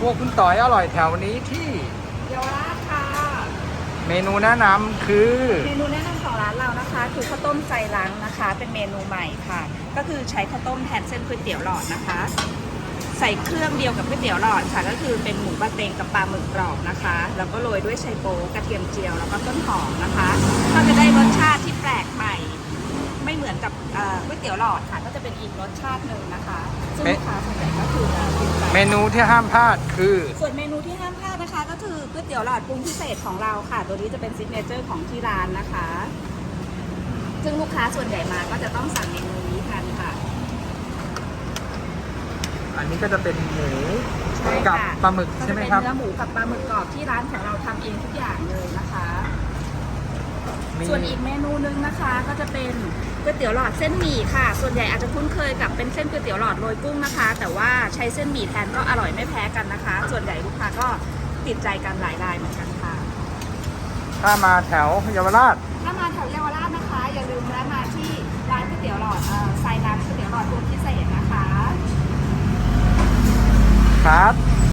พวกคุณต่อยอร่อยแถวนี้ที่เยาวราชค่ะ เมนูแนะนำคือ เมนูแนะนำของร้านเรานะคะ คือข้าวต้มใจล้างนะคะ เป็นเมนูใหม่ค่ะ ก็คือใช้ข้าวต้มแทนเส้นก๋วยเตี๋ยวหลอดนะคะ ใส่เครื่องเดียวกับก๋วยเตี๋ยวหลอดค่ะ ก็คือเป็นหมูบะเตงกับปลาหมึกกรอบนะคะ แล้วก็โรยด้วยไชโป๊กระเทียมเจียวแล้วก็ต้นหอมนะคะ ก็จะได้รสชาติที่แปลกใหม่ ไม่เหมื อนกับเอ่อก๋วยเตี๋ยวหลอดค่ะก็จะเป็นอีกรสชาติหนึ่งนะคะ ซึ่งเมลูกค้าส่วนใหญ่ก็คือจะติดใจเมนูที่ห้ามพลาดคือ ส่วนเมนูที่ห้ามพลาดนะคะ ก็คือก๋วยเตี๋ยวหลอดปรุงพิเศษของเราค่ะ ตัวนี้จะเป็นซิกเนเจอร์ของที่ร้านนะคะ ซึ่งลูกค้าส่วนใหญ่มาก็จะต้องสั่งเมนูนี้ทานค่ะ อันนี้ก็จะเป็นหมูใช่กับค่ะปลาหมึกก็ใช่จะไหมเป็นครับ เนื้อหมูกับปลาหมึกกรอบที่ร้านของเราทำเองทุกอย่างเลยนะคะมีส่วนอีกเมนูนึงนะคะก็จะเป็น ก๋วยเตี๋ยวหลอดเส้นหมี่ค่ะ ส่วนใหญ่อาจจะคุ้นเคยกับเป็นเส้นก๋วยเตี๋ยวหลอดโรยกุ้งนะคะ แต่ว่าใช้เส้นหมี่แทนก็อร่อยไม่แพ้กันนะคะ ส่วนใหญ่ลูกค้าก็ติดใจกันหลายรายเหมือนกันค่ะ ถ้ามาแถวเยาวราช ถ้ามาแถวเยาวราชนะคะ อย่าลืมแวะมาที่ร้านก๋วยเตี๋ยวหลอดเอ่อไซร้านก๋วยเตี๋ยวหลอดรวมพิเศษนะคะ ครับ